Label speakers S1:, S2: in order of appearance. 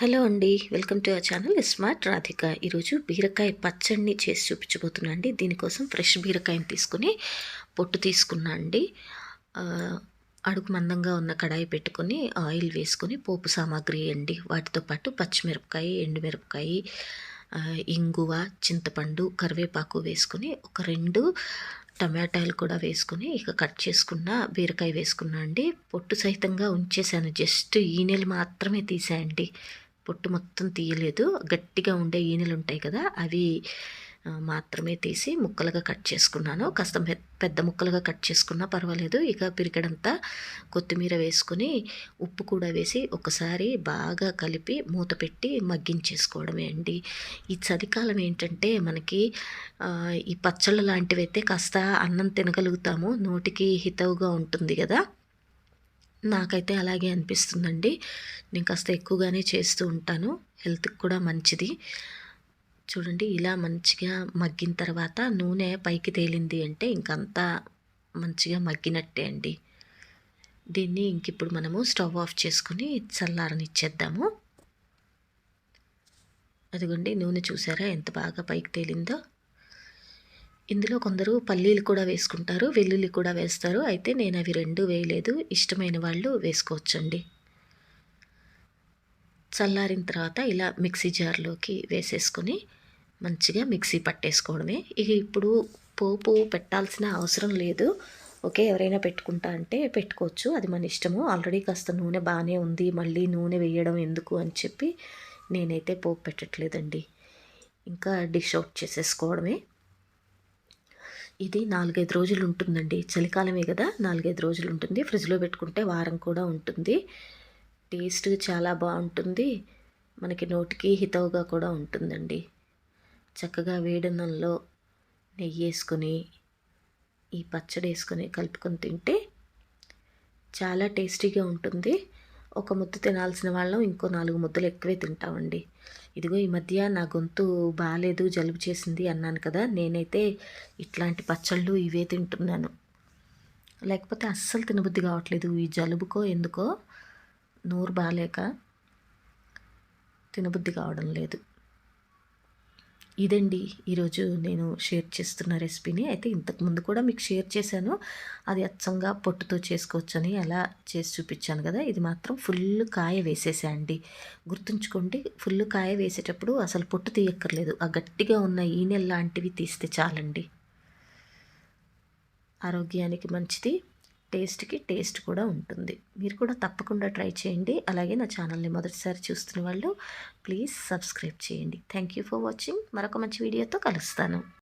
S1: Hello అండి welcome to our channel. Smart Radhika. ఈరోజు బీరకాయ పచ్చడిని చేసి చూపించబోతున్నా అండి. దీనికోసం ఫ్రెష్ బీరకాయని తీసుకుని పొట్టు తీసుకున్నా అండి. అడుగు మందంగా ఉన్న కడాయి పెట్టుకొని ఆయిల్ వేసుకొని పోపు సామాగ్రి అండి. వాటితో పాటు పచ్చిమిరపకాయ ఎండుమిరపకాయ ఇంగువ చింతపండు కరివేపాకు వేసుకొని ఒక రెండు టమాటాలు కూడా వేసుకుని ఇక కట్ చేసుకున్న బీరకాయ వేసుకున్నా అండి. పొట్టు సహితంగా ఉంచేసాను జస్ట్ ఈ నెల మాత్రమే తీసాయండి. పొట్టు మొత్తం తీయలేదు. గట్టిగా ఉండే ఈనెలు ఉంటాయి కదా అవి మాత్రమే తీసి ముక్కలుగా కట్ చేసుకున్నాను. కాస్త పెద్ద ముక్కలుగా కట్ చేసుకున్నా పర్వాలేదు. ఇక పిరికడంతా కొత్తిమీర వేసుకొని ఉప్పు కూడా వేసి ఒకసారి బాగా కలిపి మూత పెట్టి మగ్గించేసుకోవడమే అండి. ఈ చలికాలం ఏంటంటే మనకి ఈ పచ్చళ్ళ లాంటివి అయితే కాస్త అన్నం తినగలుగుతాము. నోటికి హితవుగా ఉంటుంది కదా. నాకైతే అలాగే అనిపిస్తుందండి. నేను కాస్త ఎక్కువగానే చేస్తూ ఉంటాను. హెల్త్కి కూడా మంచిది. చూడండి ఇలా మంచిగా మగ్గిన తర్వాత నూనె పైకి తేలింది అంటే ఇంకంతా మంచిగా మగ్గినట్టే అండి. దీన్ని ఇంక ఇప్పుడు మనము స్టవ్ ఆఫ్ చేసుకుని చల్లారనిచ్చేద్దాము. అదిగోండి నూనె చూసారా? ఎంత బాగా పైకి తేలిందో. ఇందులో కొందరు పల్లీలు కూడా వేసుకుంటారు వెల్లుల్లి కూడా వేస్తారు. అయితే నేను అవి రెండు వేయలేదు. ఇష్టమైన వాళ్ళు వేసుకోవచ్చండి. చల్లారిన తర్వాత ఇలా మిక్సీ జార్లోకి వేసేసుకొని మంచిగా మిక్సీ పట్టేసుకోవడమే. ఇక ఇప్పుడు పోపు పెట్టాల్సిన అవసరం లేదు. ఓకే ఎవరైనా పెట్టుకుంటా అంటే పెట్టుకోవచ్చు. అది మన ఇష్టము. ఆల్రెడీ కాస్త నూనె బాగానే ఉంది. మళ్ళీ నూనె వేయడం ఎందుకు అని చెప్పి నేనైతే పోపు పెట్టట్లేదండి. ఇంకా డిష్ అవుట్ చేసేసుకోవడమే. ఇది నాలుగైదు రోజులు ఉంటుందండి. చలికాలమే కదా నాలుగైదు రోజులు ఉంటుంది. ఫ్రిడ్జ్లో పెట్టుకుంటే వారం కూడా ఉంటుంది. టేస్ట్ చాలా బాగుంటుంది. మనకి నోటికి హితవుగా కూడా ఉంటుందండి. చక్కగా వేడన్నంలో నెయ్యి వేసుకొని ఈ పచ్చడి వేసుకొని కలుపుకొని తింటే చాలా టేస్టీగా ఉంటుంది. ఒక ముద్ద తినాల్సిన వాళ్ళం ఇంకో నాలుగు ముద్దలు ఎక్కువే తింటామండి. ఇదిగో ఈ మధ్య నా గొంతు బాగాలేదు జలుబు చేసింది అన్నాను కదా నేనైతే ఇట్లాంటి పచ్చళ్ళు ఇవే తింటున్నాను. లేకపోతే అస్సలు తినబుద్ధి కావట్లేదు. ఈ జలుబుకో ఎందుకో నోరు బాగాలేక తినబుద్ధి కావడం లేదు. ఇదండి. ఈరోజు నేను షేర్ చేస్తున్న రెసిపీని. అయితే ఇంతకుముందు కూడా మీకు షేర్ చేశాను. అది అచ్చంగా పొట్టుతో చేసుకోవచ్చని అలా చేసి చూపించాను కదా. ఇది మాత్రం ఫుల్ కాయ వేసేసా అండి. గుర్తుంచుకోండి ఫుల్ కాయ వేసేటప్పుడు అసలు పొట్టు తీయక్కర్లేదు. ఆ గట్టిగా ఉన్న ఈనెల్ లాంటివి తీస్తే చాలండి. ఆరోగ్యానికి మంచిది. టేస్ట్కి టేస్ట్ కూడా ఉంటుంది. మీరు కూడా తప్పకుండా ట్రై చేయండి. అలాగే నా ఛానల్ని మొదటిసారి చూస్తున్న వాళ్ళు ప్లీజ్ సబ్స్క్రైబ్ చేయండి. Thank you for watching. మరొక మంచి వీడియోతో కలుస్తాను.